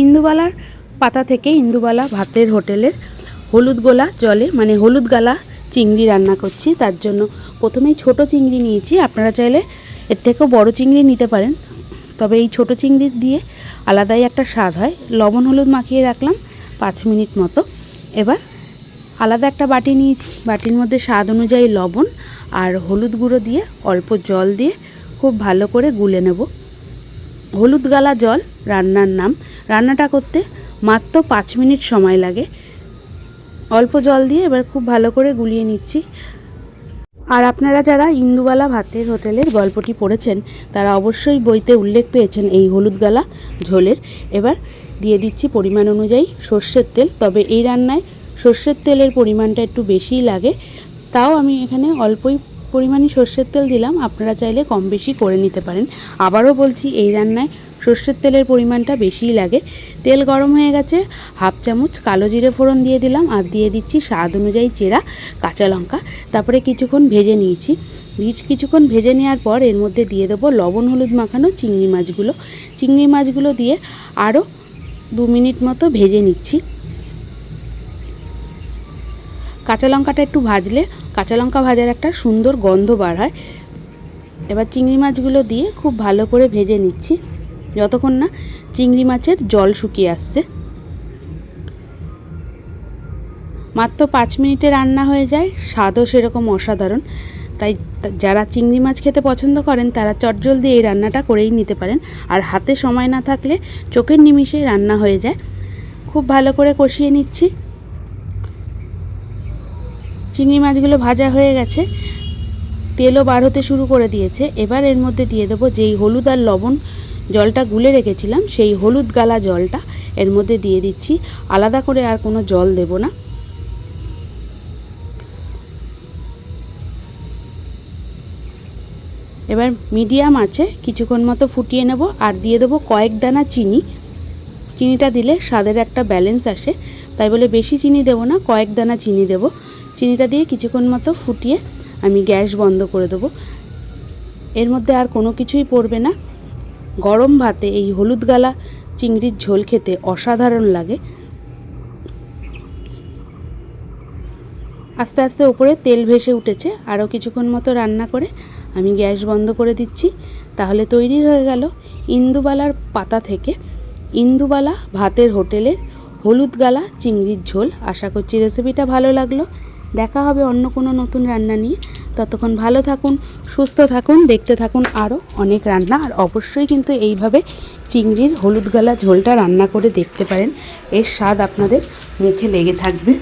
ইন্দুবালার পাতা থেকে ইন্দুবালা ভাতের হোটেলের হলুদ গোলা জলে মানে হলুদ গালা চিংড়ি রান্না করছি। তার জন্য প্রথমেই ছোট চিংড়ি নিয়েছি। আপনারা চাইলে এর থেকেও বড় চিংড়ি নিতে পারেন। তবে এই ছোট চিংড়ি দিয়ে আলাদাই একটা স্বাদ হয়। লবণ হলুদ মাখিয়ে রাখলাম পাঁচ মিনিট মতো। এবার আলাদা একটা বাটি নিয়েছি। বাটির মধ্যে স্বাদ অনুযায়ী লবণ আর হলুদ গুঁড়ো দিয়ে অল্প জল দিয়ে খুব ভালো করে গুলে নেব। হলুদ গালা জল রান্নার নাম। রান্নাটা করতে মাত্র পাঁচ মিনিট সময় লাগে। অল্প জল দিয়ে এবার খুব ভালো করে গুলিয়ে নিচ্ছি। আর আপনারা যারা ইন্দুবালা ভাতের হোটেলের গল্পটি পড়েছেন, তারা অবশ্যই বইতে উল্লেখ পেয়েছেন এই হলুদ গালা ঝোলের। এবার দিয়ে দিচ্ছি পরিমাণ অনুযায়ী সর্ষের তেল, তবে এই রান্নায় সর্ষের তেলের পরিমাণটা একটু বেশিই লাগে। তাও আমি এখানে অল্পই পরিমাণই সর্ষের তেল দিলাম, আপনারা চাইলে কম বেশি করে নিতে পারেন। আবারও বলছি, এই রান্নায় সর্ষের তেলের পরিমাণটা বেশিই লাগে। তেল গরম হয়ে গেছে, হাফ চামচ কালো জিরে ফোড়ন দিয়ে দিলাম আর দিয়ে দিচ্ছি স্বাদ অনুযায়ী চেরা কাঁচা লঙ্কা। তারপরে কিছুক্ষণ ভেজে নিয়েছি। বীজ কিছুক্ষণ ভেজে নেওয়ার পর এর মধ্যে দিয়ে দেবো লবণ, হলুদ মাখানো চিংড়ি মাছগুলো। চিংড়ি মাছগুলো দিয়ে আরও দু মিনিট মতো ভেজে নিচ্ছি। কাঁচা লঙ্কাটা একটু ভাজলে কাঁচা লঙ্কা ভাজার একটা সুন্দর গন্ধ বার হয়। এবার চিংড়ি মাছগুলো দিয়ে খুব ভালো করে ভেজে নিচ্ছি। যতক্ষণ না চিংড়ি মাছের জল শুকিয়ে আসছে। মাত্র পাঁচ মিনিটে রান্না হয়ে যায়, স্বাদও সেরকম অসাধারণ। তাই যারা চিংড়ি মাছ খেতে পছন্দ করেন, তারা চটজলদি এই রান্নাটা করেই নিতে পারেন। আর হাতে সময় না থাকলে চোখের নিমিষে রান্না হয়ে যায়। খুব ভালো করে কষিয়ে নিচ্ছি। চিংড়ি মাছগুলো ভাজা হয়ে গেছে। তেলও বার হতে শুরু করে দিয়েছে। এবার এর মধ্যে দিয়ে দেবো যেই হলুদ আর লবণ জলটা গুলে রেখেছিলাম, সেই হলুদ গালা জলটা এর মধ্যে দিয়ে দিচ্ছি। আলাদা করে আর কোনো জল দেব না। এবার মিডিয়াম আছে, কিছুক্ষণ মতো ফুটিয়ে নেব আর দিয়ে দেবো কয়েক দানা চিনি। চিনিটা দিলে স্বাদের একটা ব্যালেন্স আসে, তাই বলে বেশি চিনি দেবো না, কয়েক দানা চিনি দেবো। চিনিটা দিয়ে কিছুক্ষণ মতো ফুটিয়ে আমি গ্যাস বন্ধ করে দেবো। এর মধ্যে আর কোনো কিছুই পড়বে না। গরম ভাতে এই হলুদ গালা চিংড়ির ঝোল খেতে অসাধারণ লাগে। আস্তে আস্তে ওপরে তেল ভেসে উঠেছে, আরও কিছুক্ষণ মতো রান্না করে আমি গ্যাস বন্ধ করে দিচ্ছি। তাহলে তৈরি হয়ে গেল ইন্দুবালার পাতা থেকে। ইন্দুবালা ভাতের হোটেলের হলুদ গালা চিংড়ির ঝোল। আশা করছি রেসিপিটা ভালো লাগল। দেখা হবে অন্য কোনো নতুন রান্না নিয়ে। ততক্ষণ ভালো থাকুন, সুস্থ থাকুন, দেখতে থাকুন আরও অনেক রান্না। আর অবশ্যই কিন্তু এইভাবে চিংড়ির হলুদ গলা ঝোলটা রান্না করে দেখতে পারেন। এর স্বাদ আপনাদের মুখে লেগে থাকবে।